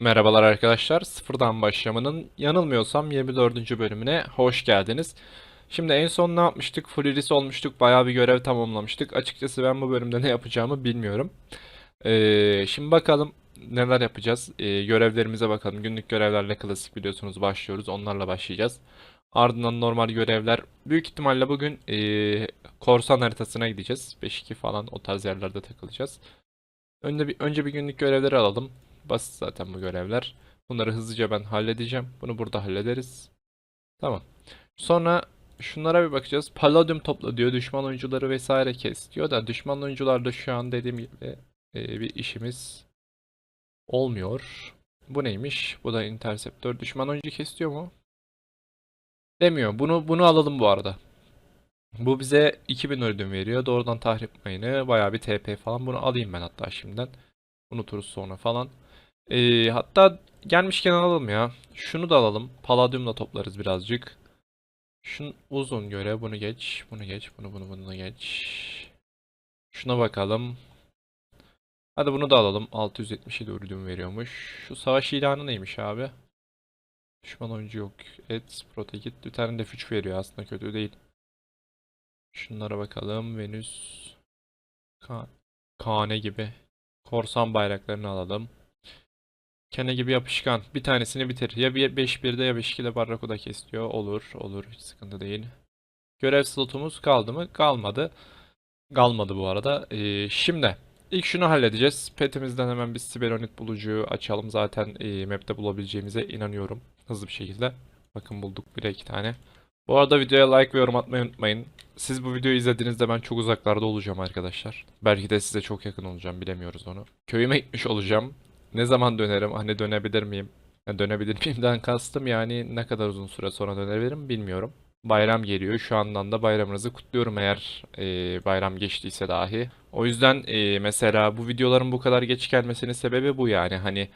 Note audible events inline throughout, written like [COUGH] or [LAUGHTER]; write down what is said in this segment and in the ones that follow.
Merhabalar arkadaşlar. Sıfırdan başlamanın yanılmıyorsam 24. bölümüne hoş geldiniz. Şimdi en son ne yapmıştık? Release olmuştuk. Bayağı bir görev tamamlamıştık. Açıkçası ben bu bölümde ne yapacağımı bilmiyorum. Ee, şimdi bakalım neler yapacağız. Ee, görevlerimize bakalım. Günlük görevlerle klasik biliyorsunuz başlıyoruz. Onlarla başlayacağız. Ardından normal görevler. Büyük ihtimalle bugün ee, korsan haritasına gideceğiz. 5-2 falan o tarz yerlerde takılacağız. Önce bir, önce bir günlük görevleri alalım. Basit zaten bu görevler. Bunları hızlıca ben halledeceğim. Bunu burada hallederiz. Tamam. Sonra şunlara bir bakacağız. Palladium topla diyor. Düşman oyuncuları vesaire kes diyor da düşman oyuncularda şu an dediğim gibi e, bir işimiz olmuyor. Bu neymiş? Bu da interceptor. Düşman oyuncu kes diyor mu? Demiyor. Bunu bunu alalım bu arada. Bu bize 2000 ödüm veriyor. Doğrudan tahrip mayını. Bayağı bir TP falan. Bunu alayım ben hatta şimdiden. Unuturuz sonra falan. Ee, hatta gelmişken alalım ya. Şunu da alalım. Palladium'la toplarız birazcık. Şun uzun göre bunu geç. Bunu geç. Bunu bunu bunu geç. Şuna bakalım. Hadi bunu da alalım. 677 ödüm veriyormuş. Şu savaş ilanı neymiş abi? Düşman oyuncu yok. Et, protekit. Bir tane de füç veriyor aslında kötü değil. Şunlara bakalım. Venüs. Ka Kane gibi. Korsan bayraklarını alalım. Kene gibi yapışkan. Bir tanesini bitir. Ya 5-1'de ya 5-2'de Barracuda kes diyor. Olur. Olur. Hiç sıkıntı değil. Görev slotumuz kaldı mı? Kalmadı. Kalmadı bu arada. Ee, şimdi ilk şunu halledeceğiz. Petimizden hemen bir Siberonit bulucuyu açalım. Zaten e, map'te bulabileceğimize inanıyorum. Hızlı bir şekilde. Bakın bulduk bile iki tane. Bu arada videoya like ve yorum atmayı unutmayın. Siz bu videoyu izlediğinizde ben çok uzaklarda olacağım arkadaşlar. Belki de size çok yakın olacağım bilemiyoruz onu. Köyüme gitmiş olacağım. Ne zaman dönerim? Hani dönebilir miyim? Yani dönebilir [LAUGHS] miyimden kastım yani ne kadar uzun süre sonra dönebilirim bilmiyorum. Bayram geliyor. Şu andan da bayramınızı kutluyorum eğer e, bayram geçtiyse dahi. O yüzden e, mesela bu videoların bu kadar geç gelmesinin sebebi bu yani. Hani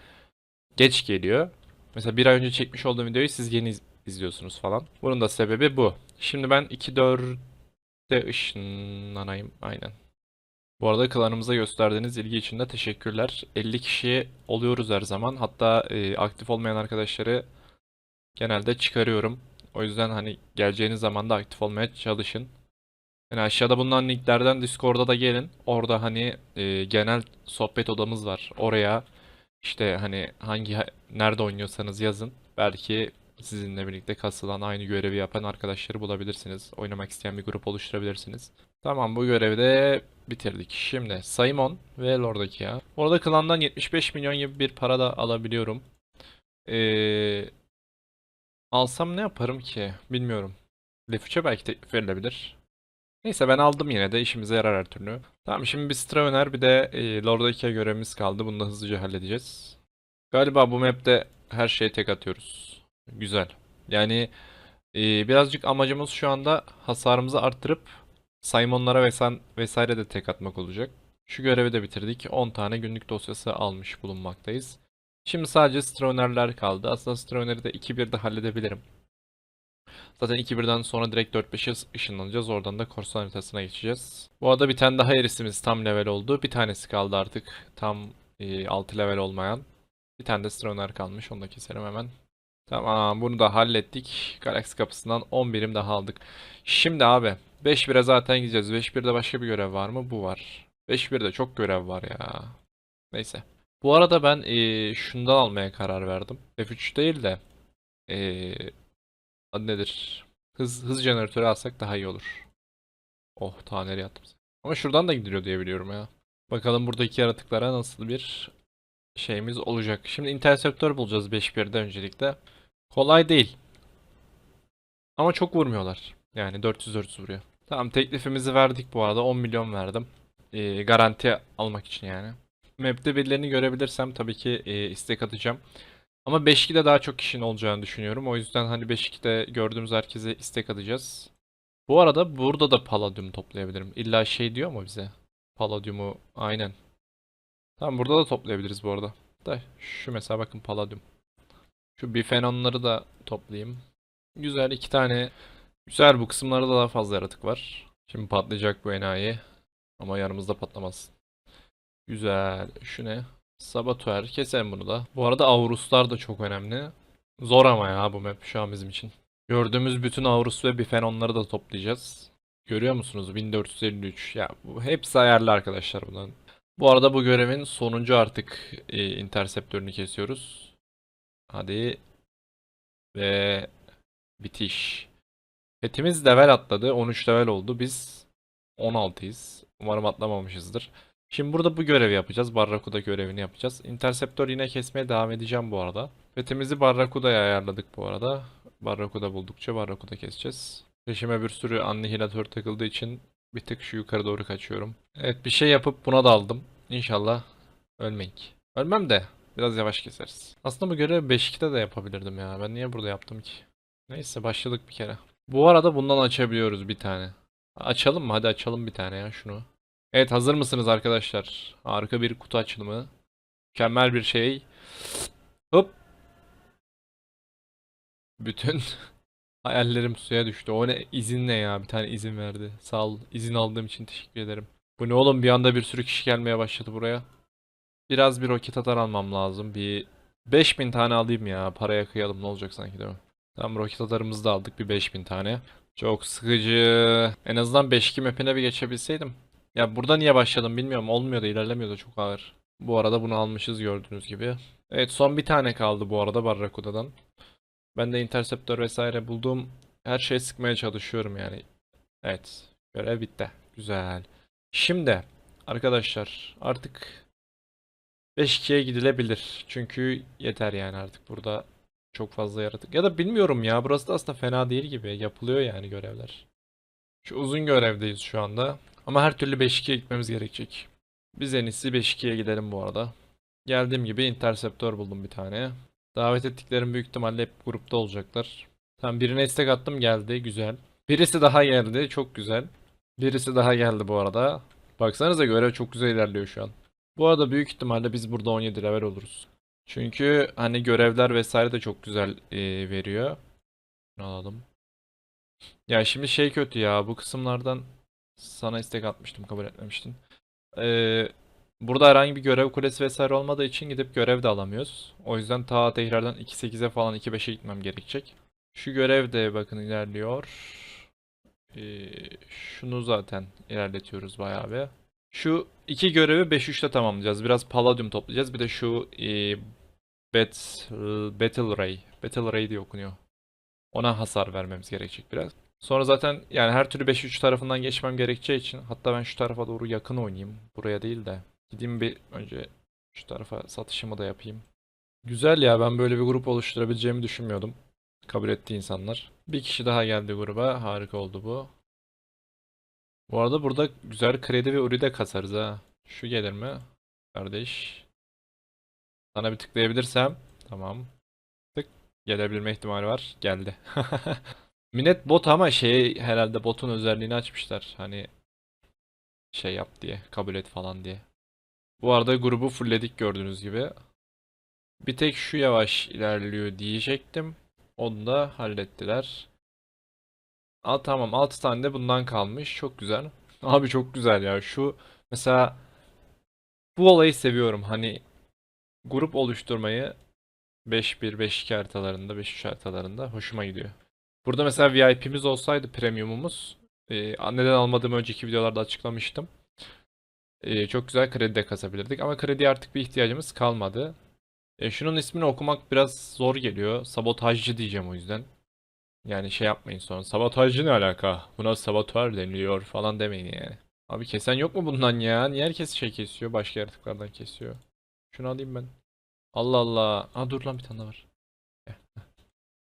geç geliyor. Mesela bir ay önce çekmiş olduğum videoyu siz yeni iz- izliyorsunuz falan. Bunun da sebebi bu. Şimdi ben 2.4'te ışınlanayım. Aynen. Bu arada klanımıza gösterdiğiniz ilgi için de teşekkürler. 50 kişi oluyoruz her zaman. Hatta e, aktif olmayan arkadaşları genelde çıkarıyorum. O yüzden hani geleceğiniz zaman da aktif olmaya çalışın. Yani aşağıda bulunan linklerden Discord'a da gelin. Orada hani e, genel sohbet odamız var. Oraya işte hani hangi nerede oynuyorsanız yazın. Belki sizinle birlikte kasılan aynı görevi yapan arkadaşları bulabilirsiniz. Oynamak isteyen bir grup oluşturabilirsiniz. Tamam bu görevi de bitirdik. Şimdi Simon ve Lord'daki ya. Orada klandan 75 milyon gibi bir para da alabiliyorum. Ee, alsam ne yaparım ki? Bilmiyorum. Lef3'e belki teklif verilebilir. Neyse ben aldım yine de işimize yarar her türlü. Tamam şimdi bir Stravener bir de e, Lord'daki görevimiz kaldı. Bunu da hızlıca halledeceğiz. Galiba bu map'te her şeye tek atıyoruz. Güzel. Yani e, birazcık amacımız şu anda hasarımızı arttırıp Simon'lara vesaire, vesaire de tek atmak olacak. Şu görevi de bitirdik. 10 tane günlük dosyası almış bulunmaktayız. Şimdi sadece Stravener'ler kaldı. Aslında Stravener'i de 2-1'de halledebilirim. Zaten 2-1'den sonra direkt 4-5'e ışınlanacağız. Oradan da korsan haritasına geçeceğiz. Bu arada bir tane daha erisimiz tam level oldu. Bir tanesi kaldı artık. Tam e, 6 level olmayan. Bir tane de Stravener kalmış. Onu da keselim hemen. Tamam bunu da hallettik. Galaxy kapısından 10 birim daha aldık. Şimdi abi 5-1'e zaten gideceğiz. 5-1'de başka bir görev var mı? Bu var. 5-1'de çok görev var ya. Neyse. Bu arada ben eee, şundan almaya karar verdim. F3 değil de eee adı nedir? Hız, hız jeneratörü alsak daha iyi olur. Oh ta nereye attım. Ama şuradan da gidiliyor diye biliyorum ya. Bakalım buradaki yaratıklara nasıl bir şeyimiz olacak. Şimdi intersektör bulacağız 5-1'de öncelikle. Kolay değil. Ama çok vurmuyorlar. Yani 400-400 vuruyor. Tamam teklifimizi verdik bu arada. 10 milyon verdim. Ee, garanti almak için yani. Map'te birilerini görebilirsem tabii ki e, istek atacağım. Ama 5-2'de daha çok kişinin olacağını düşünüyorum. O yüzden hani 5-2'de gördüğümüz herkese istek atacağız. Bu arada burada da Palladium toplayabilirim. İlla şey diyor mu bize? Palladium'u aynen. Tamam burada da toplayabiliriz bu arada. Da şu mesela bakın Palladium. Şu bifenonları da toplayayım. Güzel iki tane. Güzel bu kısımlarda daha fazla yaratık var. Şimdi patlayacak bu enayi. Ama yanımızda patlamaz. Güzel. Şu ne? Saboteur. Keselim bunu da. Bu arada Auruslar da çok önemli. Zor ama ya bu map şu an bizim için. Gördüğümüz bütün Aurus ve Bifenonları da toplayacağız. Görüyor musunuz? 1453. Ya bu hepsi ayarlı arkadaşlar bunların. Bu arada bu görevin sonuncu artık e, interceptörünü kesiyoruz. Hadi. Ve bitiş. Petimiz level atladı. 13 level oldu. Biz 16'yız. Umarım atlamamışızdır. Şimdi burada bu görevi yapacağız. Barracuda görevini yapacağız. Interceptör yine kesmeye devam edeceğim bu arada. Petimizi Barracuda'ya ayarladık bu arada. Barracuda buldukça Barracuda keseceğiz. Peşime bir sürü annihilatör takıldığı için bir tık şu yukarı doğru kaçıyorum. Evet bir şey yapıp buna daldım. İnşallah ölmeyik. Ölmem de biraz yavaş keseriz. Aslında bu görevi 5-2'de de yapabilirdim ya. Ben niye burada yaptım ki? Neyse başladık bir kere. Bu arada bundan açabiliyoruz bir tane. Açalım mı? Hadi açalım bir tane ya şunu. Evet hazır mısınız arkadaşlar? Harika bir kutu açılımı. Mükemmel bir şey. Hop. Bütün [LAUGHS] hayallerim suya düştü. O ne izin ne ya? Bir tane izin verdi. Sağ ol. İzin aldığım için teşekkür ederim. Bu ne oğlum bir anda bir sürü kişi gelmeye başladı buraya. Biraz bir roket atar almam lazım. Bir 5000 tane alayım ya. Paraya kıyalım ne olacak sanki değil mi? Tamam roket atarımızı da aldık bir 5000 tane. Çok sıkıcı. En azından 5-2 map'ine bir geçebilseydim. Ya burada niye başladım bilmiyorum. Olmuyordu, ilerlemiyordu çok ağır. Bu arada bunu almışız gördüğünüz gibi. Evet son bir tane kaldı bu arada Barracuda'dan. Ben de interceptör vesaire bulduğum her şeye sıkmaya çalışıyorum yani. Evet. Görev bitti. Güzel. Şimdi arkadaşlar artık 5-2'ye gidilebilir. Çünkü yeter yani artık burada çok fazla yaratık. Ya da bilmiyorum ya burası da aslında fena değil gibi. Yapılıyor yani görevler. Şu uzun görevdeyiz şu anda. Ama her türlü 5-2'ye gitmemiz gerekecek. Biz en iyisi 5-2'ye gidelim bu arada. Geldiğim gibi interceptör buldum bir tane. Davet ettiklerim büyük ihtimalle hep grupta olacaklar. Tamam birine istek attım geldi güzel. Birisi daha geldi çok güzel. Birisi daha geldi bu arada. Baksanıza görev çok güzel ilerliyor şu an. Bu arada büyük ihtimalle biz burada 17 level oluruz. Çünkü hani görevler vesaire de çok güzel e, veriyor. Alalım. Ya şimdi şey kötü ya bu kısımlardan sana istek atmıştım kabul etmemiştin. Ee, burada herhangi bir görev kulesi vesaire olmadığı için gidip görev de alamıyoruz. O yüzden ta tekrardan 2.8'e falan 2.5'e gitmem gerekecek. Şu görev de bakın ilerliyor. Ee, şunu zaten ilerletiyoruz bayağı bir. Şu iki görevi 5-3'te tamamlayacağız. Biraz palladium toplayacağız. Bir de şu e, Bet, Battle Ray. Battle Ray diye okunuyor. Ona hasar vermemiz gerekecek biraz. Sonra zaten yani her türlü 5-3 tarafından geçmem gerekeceği için hatta ben şu tarafa doğru yakın oynayayım. Buraya değil de. Gideyim bir önce şu tarafa satışımı da yapayım. Güzel ya ben böyle bir grup oluşturabileceğimi düşünmüyordum. Kabul etti insanlar. Bir kişi daha geldi gruba. Harika oldu bu. Bu arada burada güzel kredi ve uri de kasarız ha. Şu gelir mi? Kardeş. Sana bir tıklayabilirsem. Tamam. Tık. Gelebilme ihtimali var. Geldi. [LAUGHS] Minnet bot ama şey herhalde botun özelliğini açmışlar. Hani şey yap diye, kabul et falan diye. Bu arada grubu fullledik gördüğünüz gibi. Bir tek şu yavaş ilerliyor diyecektim. Onu da hallettiler. Aa, tamam 6 tane de bundan kalmış. Çok güzel. Abi çok güzel ya. Şu mesela bu olayı seviyorum. Hani grup oluşturmayı 5-1, 5-2 haritalarında, 5-3 haritalarında hoşuma gidiyor. Burada mesela VIP'miz olsaydı premiumumuz e, neden almadığımı önceki videolarda açıklamıştım. E, çok güzel kredi de kasabilirdik ama krediye artık bir ihtiyacımız kalmadı. E, şunun ismini okumak biraz zor geliyor. Sabotajcı diyeceğim o yüzden. Yani şey yapmayın sonra. Sabotajcı ne alaka? Buna saboteur deniliyor falan demeyin yani. Abi kesen yok mu bundan ya? Niye herkes şey kesiyor? Başka yaratıklardan kesiyor. Şunu alayım ben. Allah Allah. Aa dur lan bir tane var. [LAUGHS]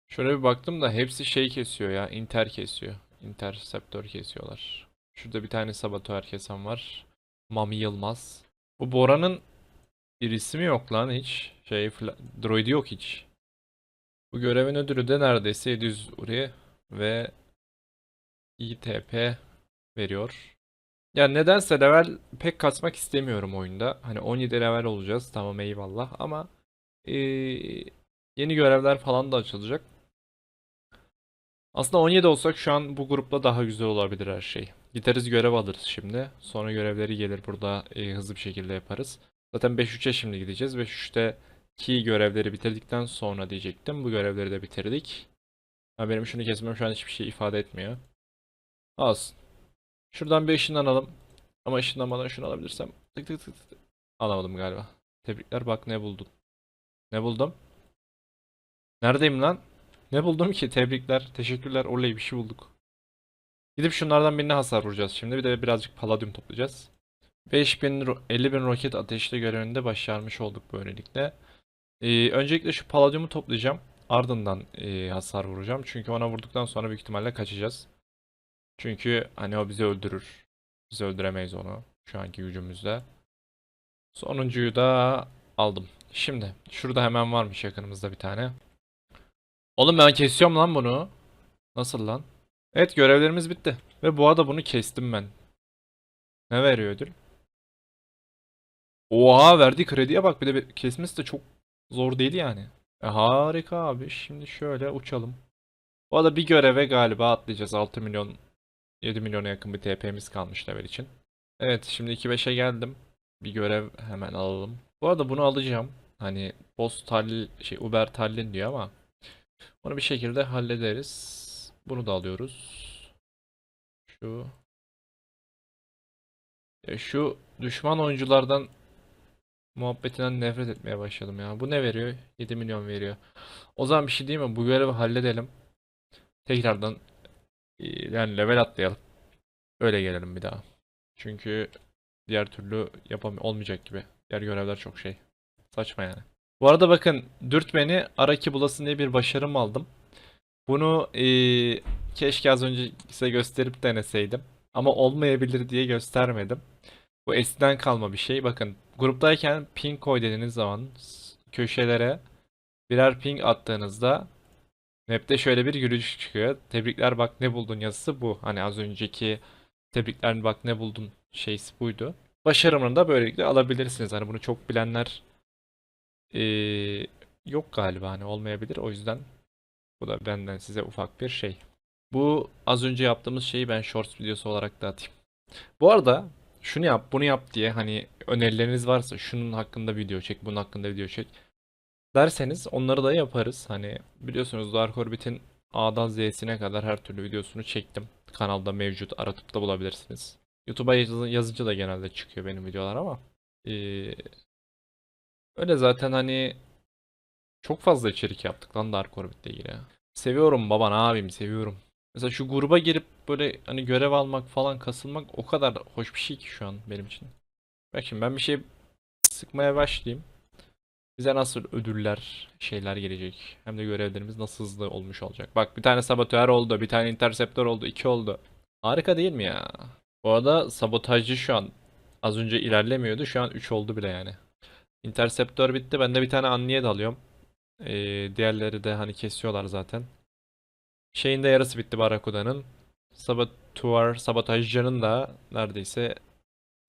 Şöyle bir baktım da hepsi şey kesiyor ya. Inter kesiyor. Interceptör kesiyorlar. Şurada bir tane saboteur kesen var. Mami Yılmaz. Bu Bora'nın bir ismi yok lan hiç. Şey, droidi yok hiç. Bu görevin ödülü de neredeyse 700 uri ve ITP veriyor. Ya nedense level pek kasmak istemiyorum oyunda. Hani 17 level olacağız tamam eyvallah ama eee, yeni görevler falan da açılacak. Aslında 17 olsak şu an bu grupla daha güzel olabilir her şey. Gideriz görev alırız şimdi. Sonra görevleri gelir burada e, hızlı bir şekilde yaparız. Zaten 5-3'e şimdi gideceğiz. 5-3'te ki görevleri bitirdikten sonra diyecektim. Bu görevleri de bitirdik. Ha, benim şunu kesmem şu an hiçbir şey ifade etmiyor. Olsun. Şuradan bir ışınlanalım. Ama ışınlanmadan şunu alabilirsem. Tık tık tık tık. Alamadım galiba. Tebrikler bak ne buldum. Ne buldum? Neredeyim lan? Ne buldum ki? Tebrikler. Teşekkürler. Oley bir şey bulduk. Gidip şunlardan birine hasar vuracağız şimdi. Bir de birazcık paladyum toplayacağız. 5000 ro- 50 bin roket ateşli görevinde başarmış olduk böylelikle. Ee, öncelikle şu paladyumu toplayacağım. Ardından e, hasar vuracağım. Çünkü ona vurduktan sonra büyük ihtimalle kaçacağız. Çünkü hani o bizi öldürür. Biz öldüremeyiz onu şu anki gücümüzle. Sonuncuyu da aldım. Şimdi şurada hemen varmış yakınımızda bir tane. Oğlum ben kesiyorum lan bunu. Nasıl lan? Evet görevlerimiz bitti. Ve bu arada bunu kestim ben. Ne veriyor ödül? Oha verdiği krediye bak bir de kesmesi de çok zor değil yani. E, harika abi. Şimdi şöyle uçalım. Bu arada bir göreve galiba atlayacağız. 6 milyon 7 milyona yakın bir TP'miz kalmış level için. Evet şimdi 2-5'e geldim. Bir görev hemen alalım. Bu arada bunu alacağım. Hani Boss Tallinn şey Uber Tallinn diyor ama onu bir şekilde hallederiz. Bunu da alıyoruz. Şu ya şu düşman oyunculardan muhabbetinden nefret etmeye başladım ya. Bu ne veriyor? 7 milyon veriyor. O zaman bir şey değil mi? Bu görevi halledelim. Tekrardan e, yani level atlayalım. Öyle gelelim bir daha. Çünkü diğer türlü yapam olmayacak gibi. Diğer görevler çok şey. Saçma yani. Bu arada bakın dürtmeni Araki bulasın diye bir başarım aldım. Bunu eee, keşke az önce size gösterip deneseydim. Ama olmayabilir diye göstermedim. Bu eskiden kalma bir şey. Bakın gruptayken ping koy dediğiniz zaman köşelere birer ping attığınızda map'te şöyle bir gülücük çıkıyor. Tebrikler bak ne buldun yazısı bu. Hani az önceki tebrikler bak ne buldun şeysi buydu. Başarımını da böylelikle alabilirsiniz. Hani bunu çok bilenler eee, yok galiba hani olmayabilir. O yüzden bu da benden size ufak bir şey. Bu az önce yaptığımız şeyi ben shorts videosu olarak da atayım. Bu arada şunu yap, bunu yap diye hani önerileriniz varsa şunun hakkında video çek, bunun hakkında video çek derseniz onları da yaparız. Hani biliyorsunuz Dark Orbit'in A'dan Z'sine kadar her türlü videosunu çektim. Kanalda mevcut, aratıp da bulabilirsiniz. YouTube'a yazı- yazınca da genelde çıkıyor benim videolar ama eee, öyle zaten hani çok fazla içerik yaptık lan Dark Orbit'le ilgili. Seviyorum baba ne yapayım seviyorum. Mesela şu gruba girip böyle hani görev almak falan kasılmak o kadar hoş bir şey ki şu an benim için. Bak şimdi ben bir şey sıkmaya başlayayım. Bize nasıl ödüller, şeyler gelecek. Hem de görevlerimiz nasıl hızlı olmuş olacak. Bak bir tane saboteur oldu, bir tane interceptor oldu, iki oldu. Harika değil mi ya? Bu arada sabotajcı şu an az önce ilerlemiyordu. Şu an 3 oldu bile yani. Interceptor bitti. Ben de bir tane Anniye alıyorum. Ee, diğerleri de hani kesiyorlar zaten. Şeyin de yarısı bitti Barakuda'nın. Saboteur, sabotajcının da neredeyse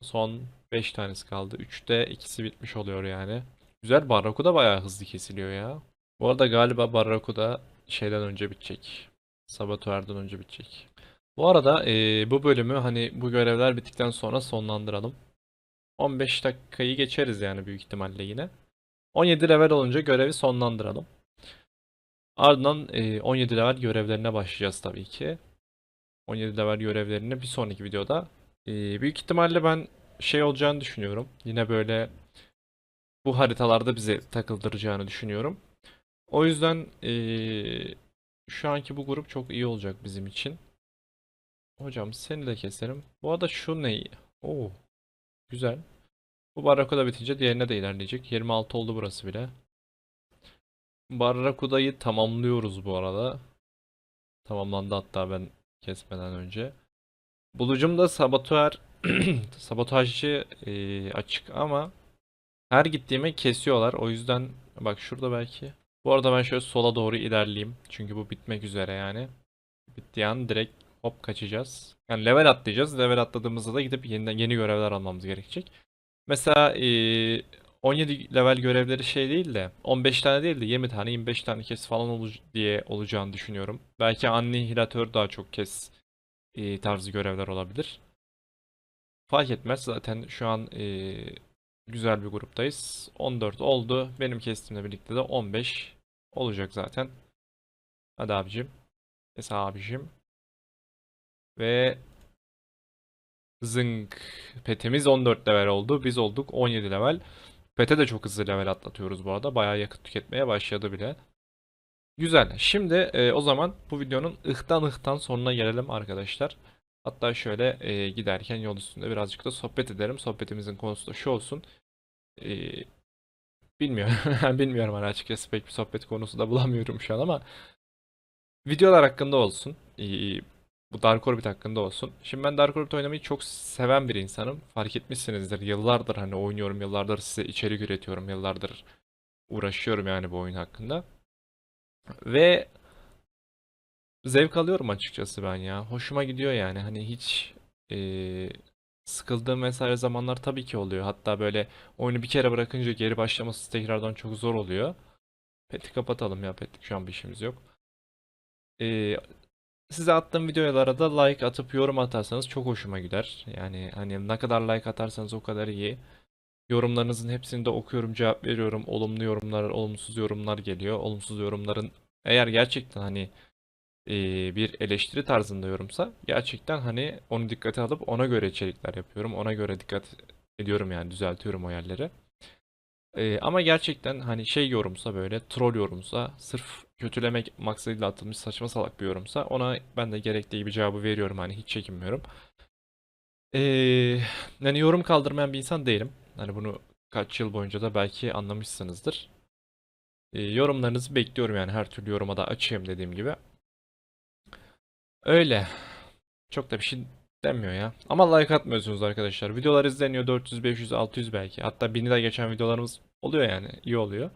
son 5 tanesi kaldı. 3'te ikisi bitmiş oluyor yani. Güzel Barracuda bayağı hızlı kesiliyor ya. Bu arada galiba Barracuda şeyden önce bitecek. Saboteur'den önce bitecek. Bu arada eee, bu bölümü hani bu görevler bittikten sonra sonlandıralım. 15 dakikayı geçeriz yani büyük ihtimalle yine. 17 level olunca görevi sonlandıralım. Ardından eee, 17 level görevlerine başlayacağız tabii ki. 17 level görevlerini bir sonraki videoda. eee, büyük ihtimalle ben şey olacağını düşünüyorum. Yine böyle bu haritalarda bize takıldıracağını düşünüyorum. O yüzden eee, şu anki bu grup çok iyi olacak bizim için. Hocam seni de keserim. Bu arada şu ne? Oo, güzel. Bu Barracuda bitince diğerine de ilerleyecek. 26 oldu burası bile. Barracuda'yı tamamlıyoruz bu arada. Tamamlandı hatta ben kesmeden önce. Bulucum da saboteur [CLEARS THROAT] sabotajcı eee, açık ama her gittiğime kesiyorlar. O yüzden bak şurada belki. Bu arada ben şöyle sola doğru ilerleyeyim. Çünkü bu bitmek üzere yani. Bittiği an direkt hop kaçacağız. Yani level atlayacağız. Level atladığımızda da gidip yeniden yeni görevler almamız gerekecek. Mesela eee, 17 level görevleri şey değil de 15 tane değil de 20 tane 25 tane kes falan olu- diye olacağını düşünüyorum. Belki annihilatör daha çok kes eee, tarzı görevler olabilir. Fark etmez zaten şu an eee, Güzel bir gruptayız. 14 oldu. Benim kestimle birlikte de 15 olacak zaten. Hadi abicim. Kes abicim. Ve zınk. Petimiz 14 level oldu. Biz olduk 17 level. Pete de çok hızlı level atlatıyoruz bu arada. Bayağı yakıt tüketmeye başladı bile. Güzel. Şimdi e, o zaman bu videonun ıhtan ıhtan sonuna gelelim arkadaşlar. Hatta şöyle e, giderken yol üstünde birazcık da sohbet edelim. Sohbetimizin konusu da şu olsun. E, bilmiyorum. [LAUGHS] Bilmiyorum hani açıkçası pek bir sohbet konusu da bulamıyorum şu an ama videolar hakkında olsun. E, bu Dark Orbit hakkında olsun. Şimdi ben Dark Orbit oynamayı çok seven bir insanım. Fark etmişsinizdir. Yıllardır hani oynuyorum. Yıllardır size içerik üretiyorum. Yıllardır uğraşıyorum yani bu oyun hakkında. Ve zevk alıyorum açıkçası ben ya. Hoşuma gidiyor yani. Hani hiç eee sıkıldığım vesaire zamanlar tabii ki oluyor. Hatta böyle oyunu bir kere bırakınca geri başlaması tekrardan çok zor oluyor. Pet'i kapatalım ya. Pet'lik şu an bir işimiz yok. Eee, size attığım videolara da like atıp yorum atarsanız çok hoşuma gider. Yani hani ne kadar like atarsanız o kadar iyi. Yorumlarınızın hepsini de okuyorum, cevap veriyorum. Olumlu yorumlar, olumsuz yorumlar geliyor. Olumsuz yorumların eğer gerçekten hani e, bir eleştiri tarzında yorumsa gerçekten hani onu dikkate alıp ona göre içerikler yapıyorum. Ona göre dikkat ediyorum yani düzeltiyorum o yerleri. E, ama gerçekten hani şey yorumsa böyle troll yorumsa sırf kötülemek maksadıyla atılmış saçma salak bir yorumsa ona ben de gerektiği bir cevabı veriyorum hani hiç çekinmiyorum. E, yani yorum kaldırmayan bir insan değilim. Hani bunu kaç yıl boyunca da belki anlamışsınızdır. E, yorumlarınızı bekliyorum yani her türlü yoruma da açayım dediğim gibi. Öyle. Çok da bir şey denmiyor ya. Ama like atmıyorsunuz arkadaşlar. Videolar izleniyor 400, 500, 600 belki. Hatta 1000'i de geçen videolarımız oluyor yani. iyi oluyor.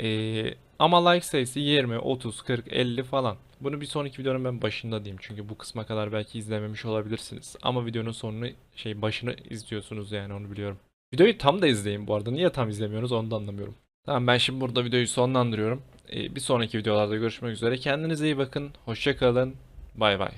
Ee, ama like sayısı 20, 30, 40, 50 falan. Bunu bir sonraki videonun ben başında diyeyim. Çünkü bu kısma kadar belki izlememiş olabilirsiniz. Ama videonun sonunu şey başını izliyorsunuz yani onu biliyorum. Videoyu tam da izleyin bu arada. Niye tam izlemiyoruz onu da anlamıyorum. Tamam ben şimdi burada videoyu sonlandırıyorum. Ee, bir sonraki videolarda görüşmek üzere. Kendinize iyi bakın. Hoşça kalın. Bay bay.